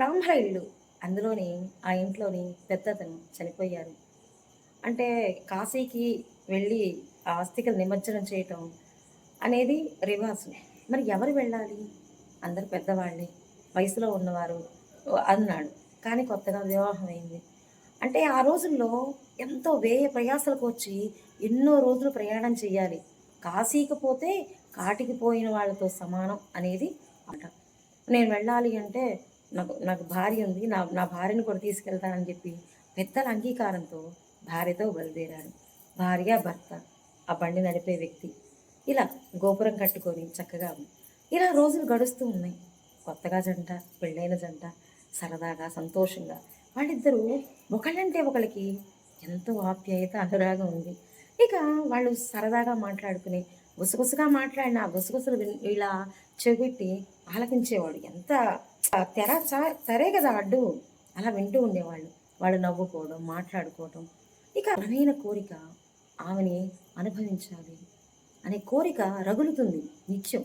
బ్రాహ్మణ ఇల్లు అందులోని ఆ ఇంట్లోని పెద్దతను చనిపోయారు అంటే కాశీకి వెళ్ళి ఆ అస్థికలు నిమజ్జనం చేయటం అనేది రివాజు. మరి ఎవరు వెళ్ళాలి? అందరు పెద్దవాళ్ళే వయసులో ఉన్నవారు అన్నాడు. కానీ కొత్తగా వివాహం అయింది. అంటే ఆ రోజుల్లో ఎంతో వేయ ప్రయాసలకు వచ్చి ఎన్నో రోజులు ప్రయాణం చేయాలి. కాశీకి పోతే కాటికి పోయిన వాళ్ళతో సమానం అనేది అంట నేను వెళ్ళాలి అంటే నాకు నాకు భార్య ఉంది నా నా భార్యను కూడా తీసుకెళ్తానని చెప్పి పెద్దల అంగీకారంతో భార్యతో బయలుదేరాడు. భార్య భర్త ఆ బండి నడిపే వ్యక్తి. ఇలా గోపురం కట్టుకొని చక్కగా ఇలా రోజులు గడుస్తూ ఉన్నాయి. కొత్తగా జంట పెళ్ళైన జంట సరదాగా సంతోషంగా. వాళ్ళిద్దరూ ఒకళ్ళంటే ఒకళ్ళకి ఎంతో ఆప్యాయత అనురాగం ఉంది. ఇక వాళ్ళు సరదాగా మాట్లాడుకునే గుసగుసగా మాట్లాడిన ఆ గుసగుసలు ఇలా చెగుట్టి ఆలకించేవాడు. ఎంత తెర సరే తెరే కదా అడ్డు. అలా వింటూ ఉండేవాళ్ళు. వాళ్ళు నవ్వుకోవడం మాట్లాడుకోవడం. ఇక బలమైన కోరిక ఆమెని అనుభవించాలి అనే కోరిక రగులుతుంది నిత్యం.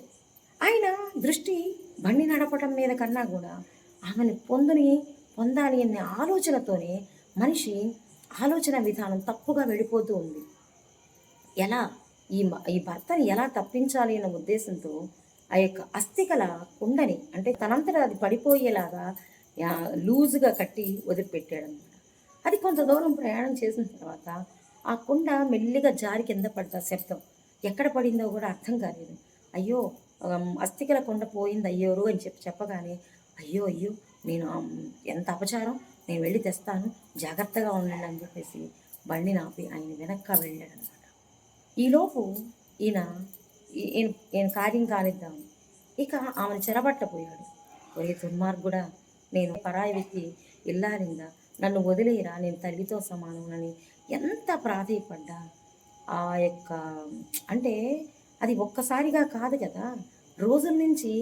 ఆయన దృష్టి బండి నడపటం మీద కన్నా కూడా ఆమెను పొందుని పొందాలి అనే ఆలోచనతోనే మనిషి ఆలోచన విధానం తప్పుగా వెళ్ళిపోతూ ఉంది. ఎలా? ఈ మ- ఈ భర్తని ఎలా తప్పించాలి అన్న ఉద్దేశంతో ఆ యొక్క అస్థికల కుండని అంటే తనంతట అది పడిపోయేలాగా లూజుగా కట్టి వదిలిపెట్టాడు అనమాట అది కొంత దూరం ప్రయాణం చేసిన తర్వాత ఆ కుండ మెల్లిగా జారి కింద పడ్డ శబ్దం ఎక్కడ పడిందో కూడా అర్థం కాలేదు. అయ్యో అస్థికల కొండ పోయింది అయ్యోరు అని చెప్పి చెప్పగానే అయ్యో అయ్యో నేను ఎంత అపచారం నేను వెళ్ళి తెస్తాను జాగ్రత్తగా ఉండండి అని చెప్పేసి బండిని ఆపి ఆయన వెనక్క వెళ్ళాడు అనమాట ఈలోపు ఈయన ఈయన ఈయన కార్యం కానిద్దాం. ఇక ఆమెను చెరబట్టపోయాడు ఒరే దుర్మార్గుడా నేను పరాయి వ్యక్తి ఇల్లారిందా? నన్ను వదిలేయరా నేను తల్లితో సమానమని. ఎంత ప్రాధేయపడ్డా? ఆ యొక్క అంటే అది ఒక్కసారిగా కాదు కదా. రోజుల నుంచి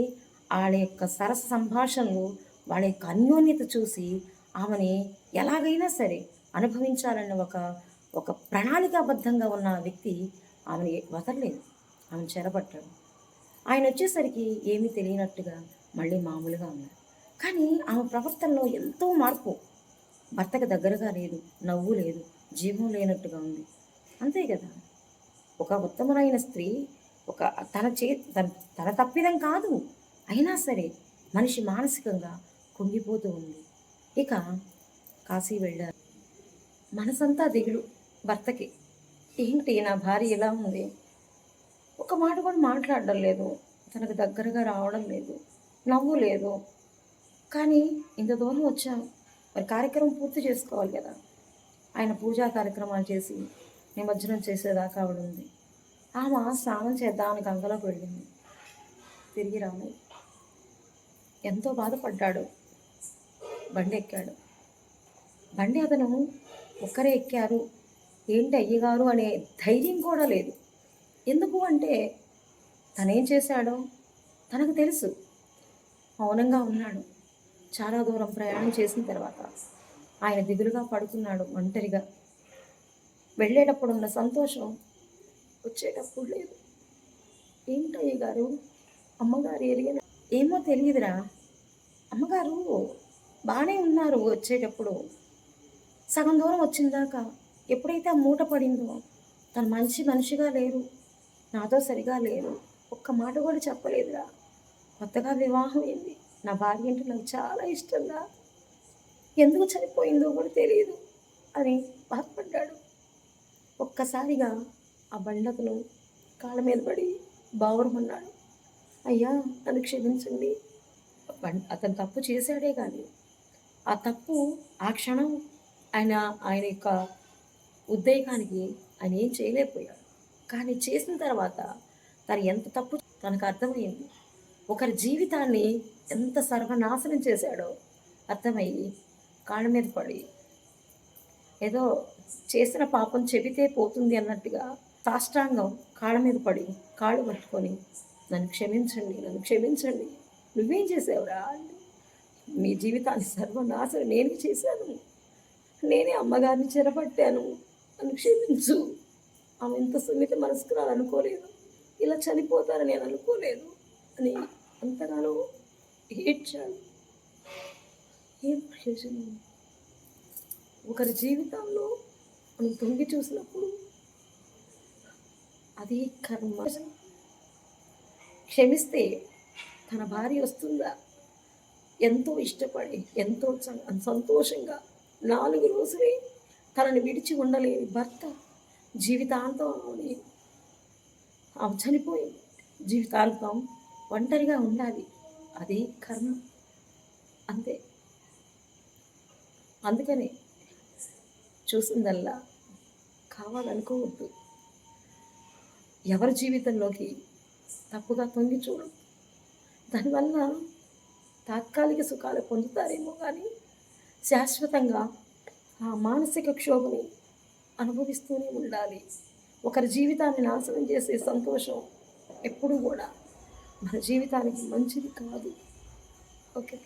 వాళ్ళ యొక్క సరస సంభాషణలు వాళ్ళ యొక్క అన్యోన్యత చూసి ఆమెని ఎలాగైనా సరే అనుభవించాలన్న ఒక ఒక ప్రణాళికాబద్ధంగా ఉన్న వ్యక్తి ఆమెను వదలలేదు. ఆమెను చెరబట్టాడు ఆయన వచ్చేసరికి ఏమీ తెలియనట్టుగా మళ్ళీ మామూలుగా ఉన్నారు కానీ ఆమె ప్రవర్తనలో ఎంతో మార్పు. భర్తకు దగ్గరగా లేదు నవ్వు లేదు జీవం లేనట్టుగా ఉంది. అంతే కదా. ఒక ఉత్తమమైన స్త్రీ ఒక తన చే తన తన తప్పిదం కాదు. అయినా సరే మనిషి మానసికంగా కుంగిపోతూ ఉంది. ఇక కాశీ వెళ్ళారు. మనసంతా దిగులు భర్తకి. ఏంటి నా భార్య ఎలా ఉంది? ఒక మాట కూడా మాట్లాడడం లేదు. తనకు దగ్గరగా రావడం లేదు. నవ్వు లేదు. కానీ ఇంత దూరం వచ్చాం. మరి కార్యక్రమం పూర్తి చేసుకోవాలి కదా. ఆయన పూజా కార్యక్రమాలు చేసి నిమజ్జనం చేసేదాకా ఆవిడ ఉంది. ఆమె స్నానం చేద్దామని గంగలోకి వెళ్ళింది. తిరిగి రాలేదు ఎంతో బాధపడ్డాడు. బండి ఎక్కాడు. బండి అతను ఒక్కరే ఎక్కారు. ఏంటి అయ్యగారు అనే ధైర్యం కూడా లేదు. ఎందుకు అంటే తనేం చేశాడో తనకు తెలుసు. మౌనంగా ఉన్నాడు. చాలా దూరం ప్రయాణం చేసిన తర్వాత ఆయన దిగులుగా పడుతున్నాడు ఒంటరిగా. వెళ్ళేటప్పుడు ఉన్న సంతోషం వచ్చేటప్పుడు లేదు. ఏంటయ్య గారు అమ్మగారు ఎరిగిన ఏమో తెలియదురా. అమ్మగారు బాగానే ఉన్నారు వచ్చేటప్పుడు. సగం దూరం వచ్చిందాక ఎప్పుడైతే ఆ మూట పడిందో తను మంచి మనిషిగా లేరు నాతో సరిగా లేరు ఒక్క మాట కూడా చెప్పలేదురా. కొత్తగా వివాహం అయింది. నా భార్య అంటే నాకు చాలా ఇష్టంగా ఎందుకు చనిపోయిందో కూడా తెలియదు అని బాధపడ్డాడు. ఒక్కసారిగా ఆ బండకును కాళ్ళ మీద పడి బావురమన్నాడు అయ్యా నన్ను క్షమించండి. అతను తప్పు చేశాడే కానీ ఆ తప్పు ఆ క్షణం ఆయన ఆయన యొక్క ఉద్రేకానికి ఆయన ఏం చేయలేకపోయాడు. కానీ చేసిన తర్వాత తను ఎంత తప్పు తనకు అర్థమైంది. ఒకరి జీవితాన్ని ఎంత సర్వనాశనం చేశాడో అర్థమయ్యి కాళ్ళ మీద పడి ఏదో చేసిన పాపం చెబితే పోతుంది అన్నట్టుగా సాష్టాంగం కాళ్ళ మీద పడి కాళ్ళు పట్టుకొని నన్ను క్షమించండి నన్ను క్షమించండి. నువ్వేం చేసావురా? మీ జీవితాన్ని సర్వనాశనం నేనే చేశాను. నేనే అమ్మగారిని చెరపట్టాను. నన్ను క్షమించు. ఆమె ఇంత సున్నిత మనసుకురాలు అనుకోలేదు. ఇలా చనిపోతారని నేను అనుకోలేదు అని అంతగానో ఏడ్చాడు. ఏం ప్రయోజనం? ఒకరి జీవితంలో మనం తొంగి చూసినప్పుడు అది కర్మ. క్షమిస్తే తన భార్య వస్తుందా? ఎంతో ఇష్టపడి ఎంతో సంతోషంగా నాలుగు రోజులే తనని విడిచి ఉండలేని భర్త జీవితాంతంలోని ఆమె చనిపోయింది జీవితాంతం ఒంటరిగా ఉండాలి. అదే కర్మ. అంతే. అందుకని చూసిందల్లా కావాలనుకోవద్దు. ఎవరి జీవితంలోకి తప్పుగా తొంగి చూడదు దానివల్ల తాత్కాలిక సుఖాలు పొందుతారేమో కానీ శాశ్వతంగా ఆ మానసిక క్షోభని అనుభవిస్తూనే ఉండాలి. ఒకరి జీవితాన్ని నాశనం చేసే సంతోషం ఎప్పుడూ కూడా మన జీవితానికి మంచిది కాదు. ఓకే